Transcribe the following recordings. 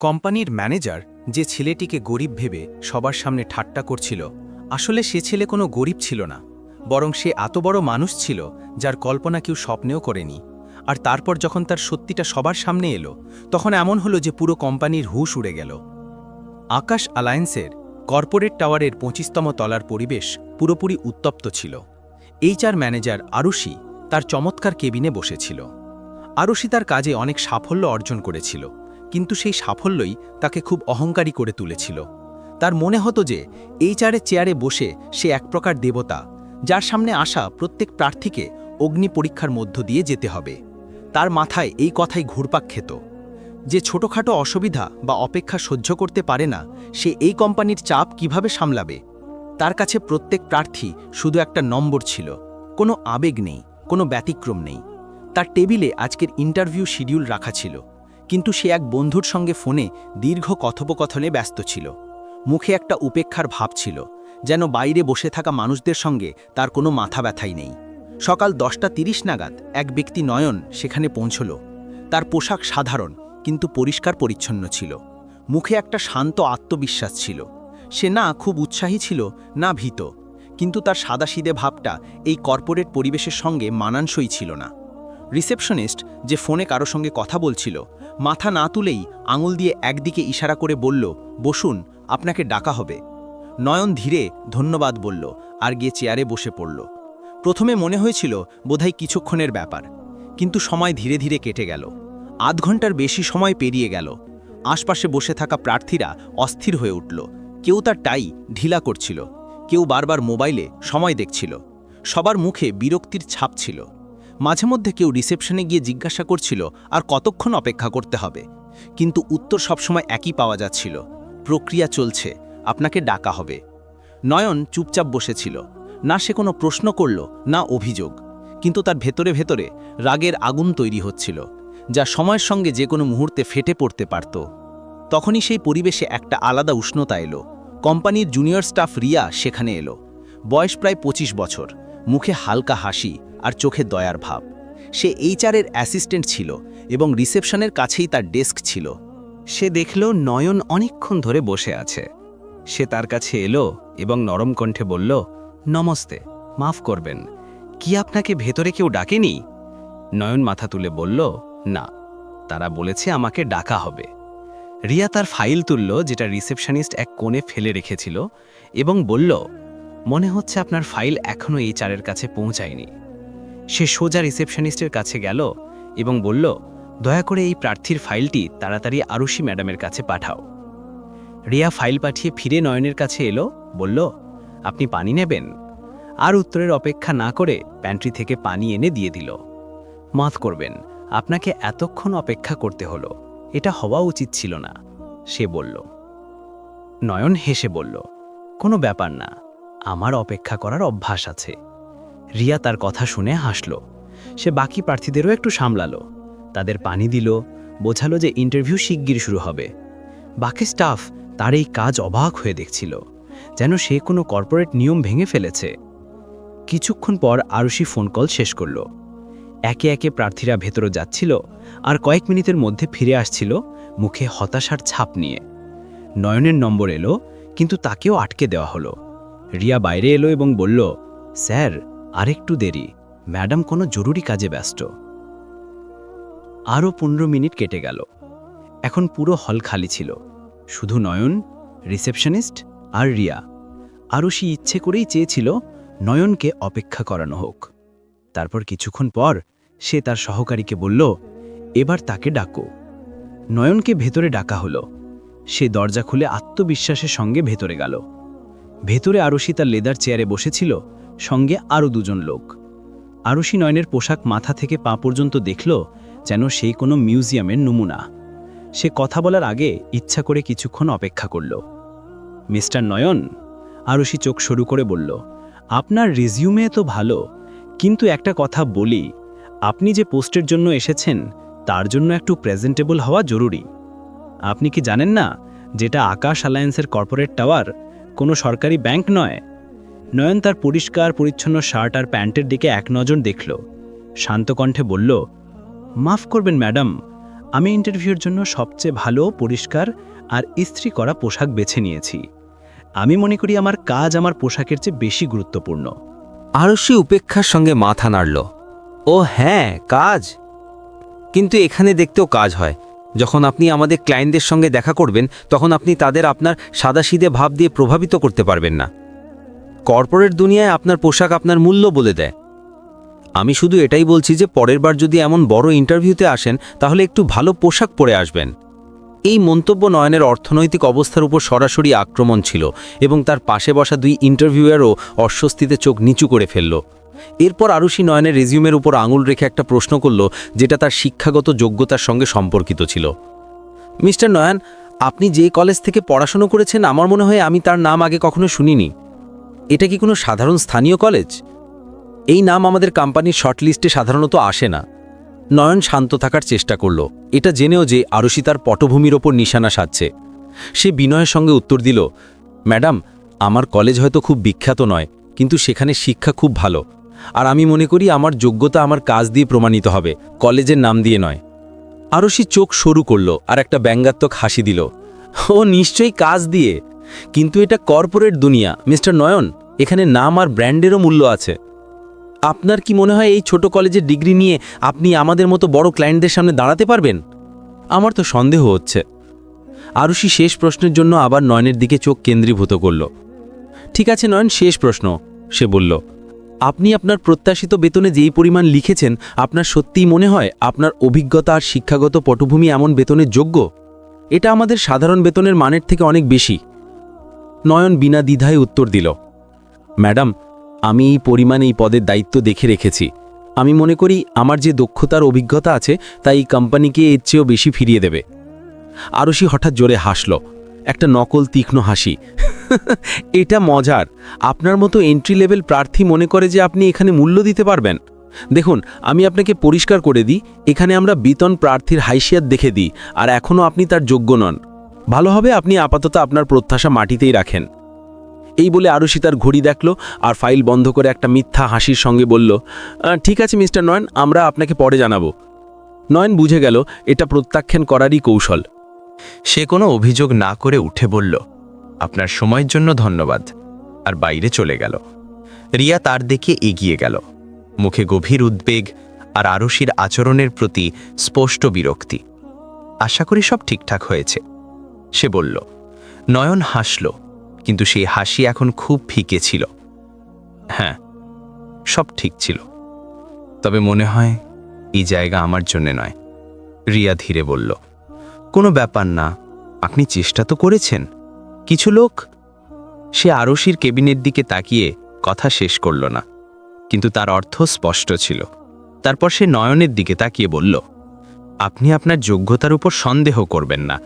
কোম্পানির ম্যানেজার যে ছেলেটিকে গরিব ভেবে সবার সামনে ঠাট্টা করছিল, আসলে সে ছেলে কোনো গরিব ছিল না, বরং সে এত বড় মানুষ ছিল যার কল্পনা কেউ স্বপ্নেও করেনি। আর তারপর যখন তার সত্যিটা সবার সামনে এলো, তখন এমন হলো যে পুরো কোম্পানির হুশ উড়ে গেল। আকাশ অ্যালায়েন্সের কর্পোরেট টাওয়ারের পঁচিশতম তলার পরিবেশ পুরোপুরি উত্তপ্ত ছিল। এইচআর ম্যানেজার আরুষি তার চমৎকার কেবিনে বসেছিল। আরুষি তার কাজে অনেক সাফল্য অর্জন করেছিল। কিন্তু সেই সাফল্যই তাকে খুব অহংকারী করে তুলেছিল। তার মনে হতো যে, এইচআরের চেয়ারে বসে সে এক প্রকার দেবতা, যার সামনে আসা প্রত্যেক প্রার্থীকে অগ্নি পরীক্ষার মধ্য দিয়ে যেতে হবে। তার মাথায় এই কথাই ঘুরপাক খেত। যে ছোটখাটো অসুবিধা বা অপেক্ষা সহ্য করতে পারে না, সে এই কোম্পানির চাপ কীভাবে সামলাবে? তার কাছে প্রত্যেক প্রার্থী শুধু একটা নম্বর ছিল। কোনো আবেগ নেই, কোনো ব্যতিক্রম নেই। তার টেবিলে আজকের ইন্টারভিউ শিডিউল রাখা ছিল। কিন্তু সে এক বন্ধুর সঙ্গে ফোনে দীর্ঘ কথোপকথনে ব্যস্ত ছিল। মুখে একটা উপেক্ষার ভাব ছিল, যেন বাইরে বসে থাকা মানুষদের সঙ্গে তার কোনো মাথা ব্যথাই নেই। সকাল দশটা তিরিশ নাগাদ এক ব্যক্তি নয়ন সেখানে পৌঁছল। তার পোশাক সাধারণ, কিন্তু পরিষ্কার পরিচ্ছন্ন ছিল। মুখে একটা শান্ত আত্মবিশ্বাস ছিল। সে না খুব উৎসাহী ছিল, না ভীত, কিন্তু তার সাদাসিদে ভাবটা এই কর্পোরেট পরিবেশের সঙ্গে মানানসই ছিল না। রিসেপশনিস্ট যে ফোনে কারও সঙ্গে কথা বলছিল, মাথা না তুলেই আঙুল দিয়ে একদিকে ইশারা করে বলল, বসুন, আপনাকে ডাকা হবে। নয়ন ধীরে ধন্যবাদ বলল আর গিয়ে চেয়ারে বসে পড়ল। প্রথমে মনে হয়েছিল বোধহয় কিছুক্ষণের ব্যাপার, কিন্তু সময় ধীরে ধীরে কেটে গেল। আধ ঘণ্টার বেশি সময় পেরিয়ে গেল। আশপাশে বসে থাকা প্রার্থীরা অস্থির হয়ে উঠল। কেউ তার টাই ঢিলা করছিল, কেউ বারবার মোবাইলে সময় দেখছিল। সবার মুখে বিরক্তির ছাপ ছিল। মাঝে মধ্যে কেউ রিসেপশনে গিয়ে জিজ্ঞাসা করছিল, আর কতক্ষণ অপেক্ষা করতে হবে? কিন্তু উত্তর সবসময় একই পাওয়া যাচ্ছিল, প্রক্রিয়া চলছে, আপনাকে ডাকা হবে। নয়ন চুপচাপ বসেছিল, না সে কোনো প্রশ্ন করল, না অভিযোগ, কিন্তু তার ভেতরে ভেতরে রাগের আগুন তৈরি হচ্ছিল, যা সময়ের সঙ্গে যে কোনো মুহূর্তে ফেটে পড়তে পারত। তখনই সেই পরিবেশে একটা আলাদা উষ্ণতা এলো, কোম্পানির জুনিয়র স্টাফ রিয়া সেখানে এলো, বয়স প্রায় ২৫ বছর, মুখে হালকা হাসি আর চোখে দয়ার ভাব। সে এইচআরের অ্যাসিস্ট্যান্ট ছিল এবং রিসেপশনের কাছেই তার ডেস্ক ছিল। সে দেখল নয়ন অনেকক্ষণ ধরে বসে আছে। সে তার কাছে এলো এবং নরম কণ্ঠে বলল, নমস্তে, মাফ করবেন। কি আপনাকে ভেতরে কেউ ডাকেনি? নয়ন মাথা তুলে বলল, না, তারা বলেছে আমাকে ডাকা হবে। রিয়া তার ফাইল তুলল, যেটা রিসেপশনিস্ট এক কোণে ফেলে রেখেছিল, এবং বলল, মনে হচ্ছে আপনার ফাইল এখনও এই চারের কাছে পৌঁছায়নি। সে সোজা রিসেপশনিস্টের কাছে গেল এবং বলল, দয়া করে এই প্রার্থীর ফাইলটি তাড়াতাড়ি আরুষি ম্যাডামের কাছে পাঠাও। রিয়া ফাইল পাঠিয়ে ফিরে নয়নের কাছে এলো, বলল, আপনি পানি নেবেন? আর উত্তরের অপেক্ষা না করে প্যান্ট্রি থেকে পানি এনে দিয়ে দিল। মাফ করবেন, আপনাকে এতক্ষণ অপেক্ষা করতে হলো, এটা হওয়া উচিত ছিল না। সে বলল। নয়ন হেসে বলল, কোনো ব্যাপার না, আমার অপেক্ষা করার অভ্যাস আছে। রিয়া তার কথা শুনে হাসল। সে বাকি প্রার্থীদেরও একটু সামলালো। তাদের পানি দিল, বোঝালো যে ইন্টারভিউ শিগগির শুরু হবে। বাকি স্টাফ তার এই কাজ অবাক হয়ে দেখছিল, যেন সে কোনো কর্পোরেট নিয়ম ভেঙে ফেলেছে। কিছুক্ষণ পর আরুষি ফোন কল শেষ করল। একে একে প্রার্থীরা ভেতরে যাচ্ছিল আর কয়েক মিনিটের মধ্যে ফিরে আসছিল মুখে হতাশার ছাপ নিয়ে। নয়নের নম্বর এলো, কিন্তু তাকেও আটকে দেওয়া হলো। রিয়া বাইরে এলো এবং বলল, স্যার আরেকটু দেরি। ম্যাডাম কোনো জরুরি কাজে ব্যস্ত। আরও পনেরো মিনিট কেটে গেল। এখন পুরো হল খালি ছিল। শুধু নয়ন, রিসেপশনিস্ট আর রিয়া। আরুষি ইচ্ছে করেই চেয়েছিল নয়নকে অপেক্ষা করানো হোক। তারপর কিছুক্ষণ পর সে তার সহকারীকে বলল, এবার তাকে ডাকো। নয়নকে ভেতরে ডাকা হলো। সে দরজা খুলে আত্মবিশ্বাসের সঙ্গে ভেতরে গেল। ভেতরে আরুষি তার লেদার চেয়ারে বসেছিল। সঙ্গে আরও দুজন লোক। আরুষি নয়নের পোশাক মাথা থেকে পা পর্যন্ত দেখল যেন সেই কোনো মিউজিয়ামের নমুনা। সে কথা বলার আগে ইচ্ছা করে কিছুক্ষণ অপেক্ষা করল। মিস্টার নয়ন? আরুষি চোখ শুরু করে বলল, আপনার রিজিউমে তো ভালো, কিন্তু একটা কথা বলি, আপনি যে পোস্টের জন্য এসেছেন, তার জন্য একটু প্রেজেন্টেবল হওয়া জরুরি। আপনি কি জানেন না, যেটা আকাশ অ্যালায়েন্সের কর্পোরেট টাওয়ার কোনো সরকারি ব্যাংক নয় নয়ন তার পরিষ্কার, পরিচ্ছন্ন শার্ট আর প্যান্টের দিকে এক নজর দেখল। শান্ত কণ্ঠে বলল, মাফ করবেন, ম্যাডাম। আমি ইন্টারভিউর জন্য সবচেয়ে ভালো, পরিষ্কার আর ইস্ত্রি করা পোশাক বেছে নিয়েছি। আমি মনে করি আমার কাজ আমার পোশাকের চেয়ে বেশি গুরুত্বপূর্ণ। আরশি উপেক্ষার সঙ্গে মাথা নাড়ল, ও হ্যাঁ কাজ। কিন্তু এখানে দেখতেও কাজ হয়। যখন আপনি আমাদের ক্লায়েন্টদের সঙ্গে দেখা করবেন, তখন আপনি তাদের আপনার সাদাসিদে ভাব দিয়ে প্রভাবিত করতে পারবেন না। কর্পোরেট দুনিয়ায় আপনার পোশাক আপনার মূল্য বলে দেয়। আমি শুধু এটাই বলছি যে পরের বার যদি এমন বড় ইন্টারভিউতে আসেন, তাহলে একটু ভালো পোশাক পরে আসবেন। এই মন্তব্য নয়নের অর্থনৈতিক অবস্থার উপর সরাসরি আক্রমণ ছিল এবং তার পাশে বসা দুই ইন্টারভিউয়ারও অস্বস্তিতে চোখ নিচু করে ফেলল। এরপর আরুষি নয়নের রেজিউমের উপর আঙুল রেখে একটা প্রশ্ন করল, যেটা তার শিক্ষাগত যোগ্যতার সঙ্গে সম্পর্কিত ছিল। মিস্টার নয়ন, আপনি যে কলেজ থেকে পড়াশুনো করেছেন, আমার মনে হয় আমি তার নাম আগে কখনো শুনিনি। এটা কি কোনো সাধারণ স্থানীয় কলেজ? এই নাম আমাদের কোম্পানির শর্টলিস্টে সাধারণত আসে না। নয়ন শান্ত থাকার চেষ্টা করল। এটা জেনেও যে আরশি তার পটভূমির ওপর নিশানা সাজছে। সে বিনয়ের সঙ্গে উত্তর দিল, ম্যাডাম, আমার কলেজ হয়তো খুব বিখ্যাত নয়, কিন্তু সেখানে শিক্ষা খুব ভালো। আর আমি মনে করি আমার যোগ্যতা আমার কাজ দিয়ে প্রমাণিত হবে, কলেজের নাম দিয়ে নয়। আরশি চোখ সরু করল আর একটা ব্যঙ্গাত্মক হাসি দিল, ও নিশ্চয়ই কাজ দিয়ে। কিন্তু এটা কর্পোরেট দুনিয়া, মিস্টার নয়ন। এখানে নাম আর ব্র্যান্ডেরও মূল্য আছে। আপনার কি মনে হয় এই ছোট কলেজের ডিগ্রি নিয়ে আপনি আমাদের মতো বড় ক্লায়েন্টদের সামনে দাঁড়াতে পারবেন? আমার তো সন্দেহ হচ্ছে। আরুষি শেষ প্রশ্নের জন্য আবার নয়নের দিকে চোখ কেন্দ্রীভূত করল। ঠিক আছে নয়ন, শেষ প্রশ্ন, সে বলল। আপনি আপনার প্রত্যাশিত বেতনে যেই পরিমাণ লিখেছেন, আপনার সত্যিই মনে হয় আপনার অভিজ্ঞতা আর শিক্ষাগত পটভূমি এমন বেতনের যোগ্য? এটা আমাদের সাধারণ বেতনের মানের থেকে অনেক বেশি। নয়ন বিনা দ্বিধায় উত্তর দিল। ম্যাডাম, আমি এই পরিমাণ এই পদের দায়িত্ব দেখে রেখেছি। আমি মনে করি আমার যে দক্ষতার অভিজ্ঞতা আছে, তা এই কোম্পানিকে এর চেয়েও বেশি ফিরিয়ে দেবে। আরশি হঠাৎ জোরে হাসল। একটা নকল তীক্ষ্ণ হাসি। এটা মজার। আপনার মতো এন্ট্রি লেভেল প্রার্থী মনে করে যে আপনি এখানে মূল্য দিতে পারবেন। দেখুন, আমি আপনাকে পরিষ্কার করে দিই, এখানে আমরা বিতন প্রার্থীর হাইসিয়াত দেখে দিই, আর এখনও আপনি তার যোগ্য নন। ভালো হবে আপনি আপাতত আপনার প্রত্যাশা মাটিতেই রাখেন। এই বলে আরুষি তার ঘড়ি দেখল আর ফাইল বন্ধ করে একটা মিথ্যা হাসির সঙ্গে বলল ঠিক আছে মিস্টার নয়ন, আমরা আপনাকে পরে জানাব নয়ন বুঝে গেল এটা প্রত্যাখ্যান করারই কৌশল। সে কোনো অভিযোগ না করে উঠে বলল, আপনার সময়ের জন্য ধন্যবাদ আর বাইরে চলে গেল। রিয়া তার দিকে এগিয়ে গেল। মুখে গভীর উদ্বেগ আর আরশির আচরণের প্রতি স্পষ্ট বিরক্তি। আশা করি সব ঠিকঠাক হয়েছে। সে বলল, নয়ন হাসল। কিন্তু সেই হাসি এখন খুব ফিকে ছিল। হ্যাঁ সব ঠিক ছিল। তবে মনে হয়, এই জায়গা আমার জন্যে নয়, রিয়া ধীরে বলল। কোনো ব্যাপার না, আপনি চেষ্টা তো করেছেন। কিছু লোক, সে আরশির কেবিনের দিকে তাকিয়ে কথা শেষ করল না, কিন্তু তার অর্থ স্পষ্ট ছিল। তারপর সে নয়নের দিকে তাকিয়ে বলল, আপনি আপনার যোগ্যতার উপর সন্দেহ করবেন না।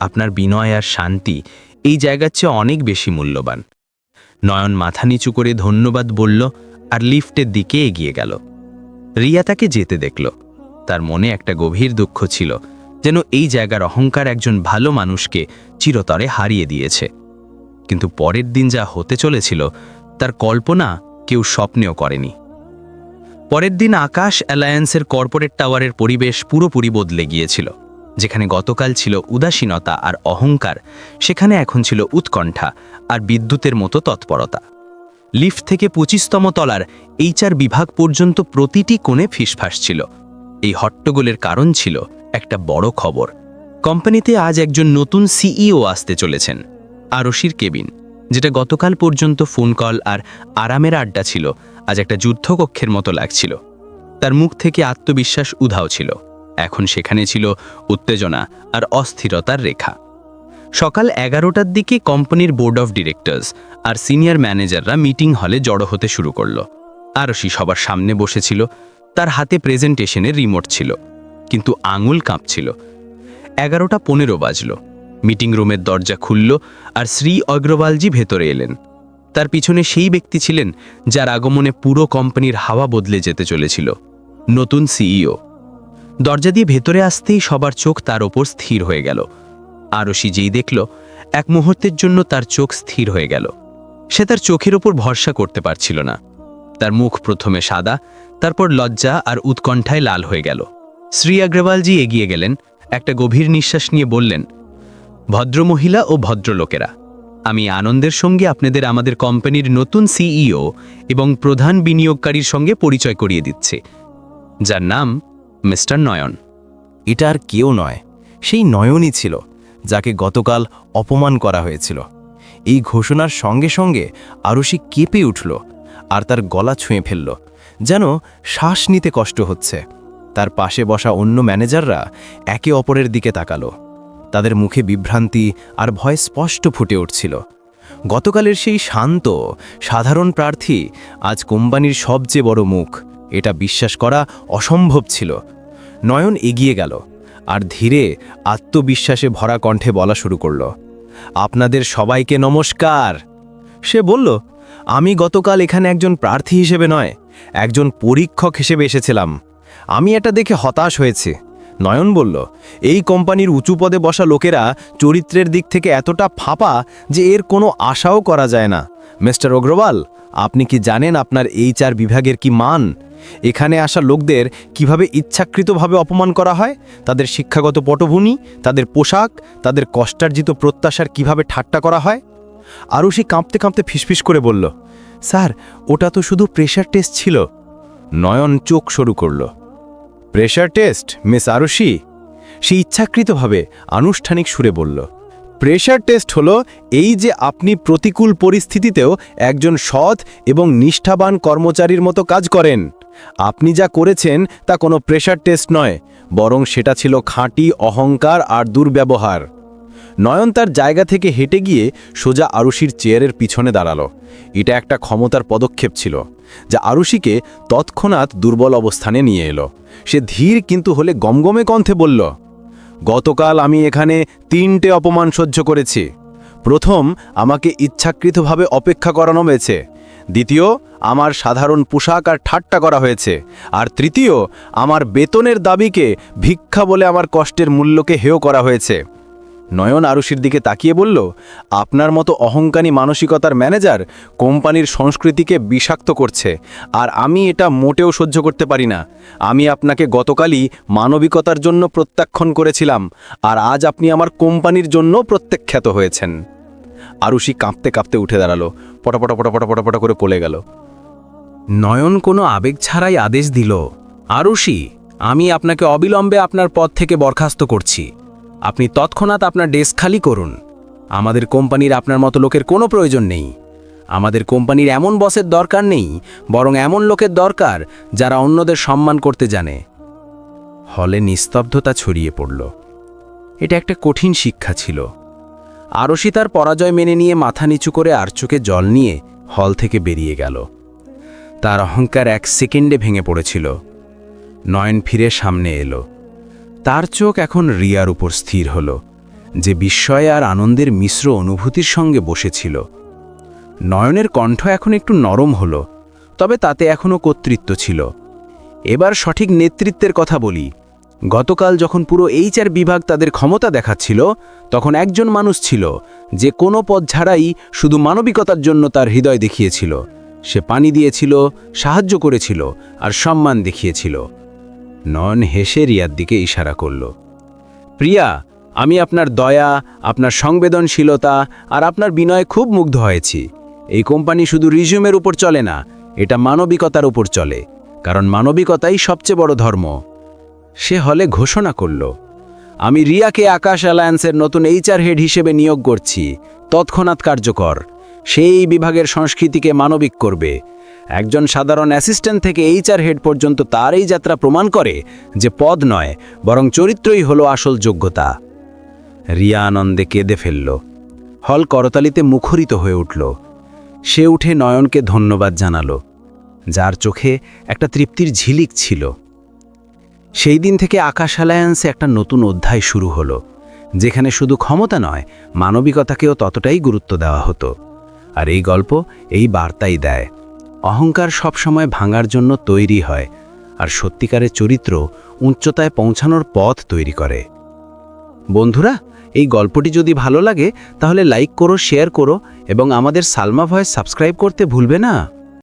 আপনার বিনয় আর শান্তি এই জায়গার চেয়ে অনেক বেশি মূল্যবান। নয়ন মাথা নিচু করে ধন্যবাদ বলল আর লিফটের দিকে এগিয়ে গেল। রিয়া তাকে যেতে দেখল। তার মনে একটা গভীর দুঃখ ছিল যেন এই জায়গার অহংকার একজন ভালো মানুষকে চিরতরে হারিয়ে দিয়েছে। কিন্তু পরের দিন যা হতে চলেছিল, তার কল্পনা কেউ স্বপ্নেও করেনি। পরের দিন আকাশ অ্যালায়েন্সের কর্পোরেট টাওয়ারের পরিবেশ পুরোপুরি বদলে গিয়েছিল। যেখানে গতকাল ছিল উদাসীনতা আর অহংকার, সেখানে এখন ছিল উৎকণ্ঠা আর বিদ্যুতের মতো তৎপরতা। লিফট থেকে পঁচিশতম তলার এইচআর বিভাগ পর্যন্ত প্রতিটি কোণে ফিসফাস ছিল। এই হট্টগোলের কারণ ছিল একটা বড় খবর। কোম্পানিতে আজ একজন নতুন সিইও আসতে চলেছেন, আরশির কেবিন, যেটা গতকাল পর্যন্ত ফোন কল আর আরামের আড্ডা ছিল, আজ একটা যুদ্ধকক্ষের মতো লাগছিল। তার মুখ থেকে আত্মবিশ্বাস উধাও ছিল। এখন সেখানে ছিল উত্তেজনা আর অস্থিরতার রেখা। সকাল এগারোটার দিকে কোম্পানির বোর্ড অফ ডিরেক্টর্স আর সিনিয়র ম্যানেজাররা মিটিং হলে জড়ো হতে শুরু করল। আরশি সবার সামনে বসেছিল, তার হাতে প্রেজেন্টেশনের রিমোট ছিল, কিন্তু আঙুল কাঁপছিল। এগারোটা পনেরো বাজল। মিটিং রুমের দরজা খুলল আর শ্রী অগ্রওয়ালজি ভেতরে এলেন। তার পিছনে সেই ব্যক্তি ছিলেন যার আগমনে পুরো কোম্পানির হাওয়া বদলে যেতে চলেছিল। নতুন সিইও। দরজা দিয়ে ভেতরে আসতেই সবার চোখ তার ওপর স্থির হয়ে গেল। আরশি যেই দেখল, এক মুহূর্তের জন্য তার চোখ স্থির হয়ে গেল। সে তার চোখের ওপর ভরসা করতে পারছিল না। তার মুখ প্রথমে সাদা, তারপর লজ্জা আর উৎকণ্ঠায় লাল হয়ে গেল। শ্রী অগ্রওয়ালজি এগিয়ে গেলেন, একটা গভীর নিঃশ্বাস নিয়ে বললেন, ভদ্রমহিলা ও ভদ্রলোকেরা, আমি আনন্দের সঙ্গে আপনাদের আমাদের কোম্পানির নতুন সিইও এবং প্রধান বিনিয়োগকারীর সঙ্গে পরিচয় করিয়ে দিচ্ছে। যার নাম মিস্টার নয়ন। এটা আর কেউ নয়, সেই নয়নই ছিল, যাকে গতকাল অপমান করা হয়েছিল। এই ঘোষণার সঙ্গে সঙ্গে আরুষি কেঁপে উঠল আর তার গলা ছুঁয়ে ফেলল, যেন শ্বাস নিতে কষ্ট হচ্ছে। তার পাশে বসা অন্য ম্যানেজাররা একে অপরের দিকে তাকালো। তাদের মুখে বিভ্রান্তি আর ভয় স্পষ্ট ফুটে উঠছিল। গতকালের সেই শান্ত, সাধারণ প্রার্থী আজ কোম্পানির সবচেয়ে বড় মুখ এটা বিশ্বাস করা অসম্ভব ছিল। নয়ন এগিয়ে গেল আর ধীরে আত্মবিশ্বাসে ভরা কণ্ঠে বলা শুরু করল, আপনাদের সবাইকে নমস্কার। সে বলল, আমি গতকাল এখানে একজন প্রার্থী হিসেবে নয়, একজন পরীক্ষক হিসেবে এসেছিলাম। আমি এটা দেখে হতাশ হয়েছে। নয়ন বলল, এই কোম্পানির উঁচু পদে বসা লোকেরা চরিত্রের দিক থেকে এতটা ফাঁপা যে এর কোনো আশাও করা যায় না। মিস্টার অগ্রওয়াল, আপনি কি জানেন আপনার এইচআর বিভাগের কি মান? এখানে আসা লোকদের কীভাবে ইচ্ছাকৃতভাবে অপমান করা হয়? তাদের শিক্ষাগত পটভূমি, তাদের পোশাক, তাদের কষ্টার্জিত প্রত্যাশার কীভাবে ঠাট্টা করা হয়? আরও সে কাঁপতে কাঁপতে ফিসফিস করে বলল, স্যার, ওটা তো শুধু প্রেশার টেস্ট ছিল। নয়ন চোখ শুরু করল, প্রেশার টেস্ট, মিস আরুষি? সে ইচ্ছাকৃতভাবে আনুষ্ঠানিক সুরে বলল প্রেশার টেস্ট হলো এই যে আপনি প্রতিকূল পরিস্থিতিতেও একজন সৎ এবং নিষ্ঠাবান কর্মচারীর মতো কাজ করেন। আপনি যা করেছেন তা কোনো প্রেশার টেস্ট নয়, বরং সেটা ছিল খাঁটি অহংকার আর দুর্ব্যবহার। নয়ন তার জায়গা থেকে হেঁটে গিয়ে সোজা আরুষির চেয়ারের পিছনে দাঁড়াল। এটা একটা ক্ষমতার পদক্ষেপ ছিল, যা আরুষিকে তৎক্ষণাৎ দুর্বল অবস্থানে নিয়ে এলো। সে ধীর কিন্তু হলে গমগমে কণ্ঠে বলল গতকাল আমি এখানে তিনটে অপমান সহ্য করেছি। প্রথম, আমাকে ইচ্ছাকৃতভাবে অপেক্ষা করানো হয়েছে। দ্বিতীয়, আমার সাধারণ পোশাক আর ঠাট্টা করা হয়েছে। আর তৃতীয়, আমার বেতনের দাবিকে ভিক্ষা বলে আমার কষ্টের মূল্যকে হেয় করা হয়েছে। নয়ন আরুষির দিকে তাকিয়ে বলল, আপনার মতো অহংকারী মানসিকতার ম্যানেজার কোম্পানির সংস্কৃতিকে বিষাক্ত করছে, আর আমি এটা মোটেও সহ্য করতে পারি না। আমি আপনাকে গতকালই মানবিকতার জন্য প্রত্যাখ্যান করেছিলাম, আর আজ আপনি আমার কোম্পানির জন্য প্রত্যাখ্যাত হয়েছেন। আরুষি কাঁপতে কাঁপতে উঠে দাঁড়াল, পটাপটা পটাপটা পটাপটা করে পলে গেল। নয়ন কোনো আবেগ ছাড়াই আদেশ দিল, আরুষি, আমি আপনাকে অবিলম্বে আপনার পদ থেকে বরখাস্ত করছি। আপনি তৎক্ষণাৎ আপনার ডেস্ক খালি করুন। আমাদের কোম্পানির আপনার মতো লোকের কোনো প্রয়োজন নেই। আমাদের কোম্পানির এমন বসের দরকার নেই, বরং এমন লোকের দরকার যারা অন্যদের সম্মান করতে জানে। হলে নিস্তব্ধতা ছড়িয়ে পড়ল। এটা একটা কঠিন শিক্ষা ছিল। আরশি তার পরাজয় মেনে নিয়ে মাথা নিচু করে আর চোখে জল নিয়ে হল থেকে বেরিয়ে গেল। তার অহংকার এক সেকেন্ডে ভেঙে পড়েছিল। নয়ন ফিরে সামনে এলো। তার চোখ এখন রিয়ার উপর স্থির হল, যে বিস্ময় আর আনন্দের মিশ্র অনুভূতির সঙ্গে বসেছিল। নয়নের কণ্ঠ এখন একটু নরম হল, তবে তাতে এখনও কর্তৃত্ব ছিল। এবার সঠিক নেতৃত্বের কথা বলি। গতকাল যখন পুরো এইচআর বিভাগ তাদের ক্ষমতা দেখাচ্ছিল, তখন একজন মানুষ ছিল, যে কোনো পথ ছাড়াই শুধু মানবিকতার জন্য তার হৃদয় দেখিয়েছিল। সে পানি দিয়েছিল, সাহায্য করেছিল, আর সম্মান দেখিয়েছিল। নয়ন হেসে রিয়ার দিকে ইশারা করল, প্রিয়া, আমি আপনার দয়া, আপনার সংবেদনশীলতা আর আপনার বিনয়ে খুব মুগ্ধ হয়েছি। এই কোম্পানি শুধু রিজিউমের উপর চলে না, এটা মানবিকতার উপর চলে, কারণ মানবিকতাই সবচেয়ে বড় ধর্ম। সে হলে ঘোষণা করল, আমি রিয়াকে আকাশ অ্যালায়েন্সের নতুন এইচআর হেড হিসেবে নিয়োগ করছি, তৎক্ষণাৎ কার্যকর। সেই বিভাগের সংস্কৃতিকে মানবিক করবে। একজন সাধারণ অ্যাসিস্ট্যান্ট থেকে এইচআর হেড পর্যন্ত তার এই যাত্রা প্রমাণ করে যে পদ নয়, বরং চরিত্রই হলো আসল যোগ্যতা। রিয়া আনন্দে কেঁদে ফেলল। হল করতালিতে মুখরিত হয়ে উঠল। সে উঠে নয়নকে ধন্যবাদ জানালো। যার চোখে একটা তৃপ্তির ঝিলিক ছিল। সেই দিন থেকে আকাশ অ্যালায়েন্সে একটা নতুন অধ্যায় শুরু হলো, যেখানে শুধু ক্ষমতা নয়, মানবিকতাকেও ততটাই গুরুত্ব দেওয়া হতো। আর এই গল্প এই বার্তাই দেয়। অহংকার সবসময় ভাঙার জন্য তৈরি হয়, আর সত্যিকারের চরিত্র উচ্চতায় পৌঁছানোর পথ তৈরি করে। বন্ধুরা, এই গল্পটি যদি ভালো লাগে, তাহলে লাইক করো, শেয়ার করো, এবং আমাদের সালমা ভয়েস সাবস্ক্রাইব করতে ভুলবে না।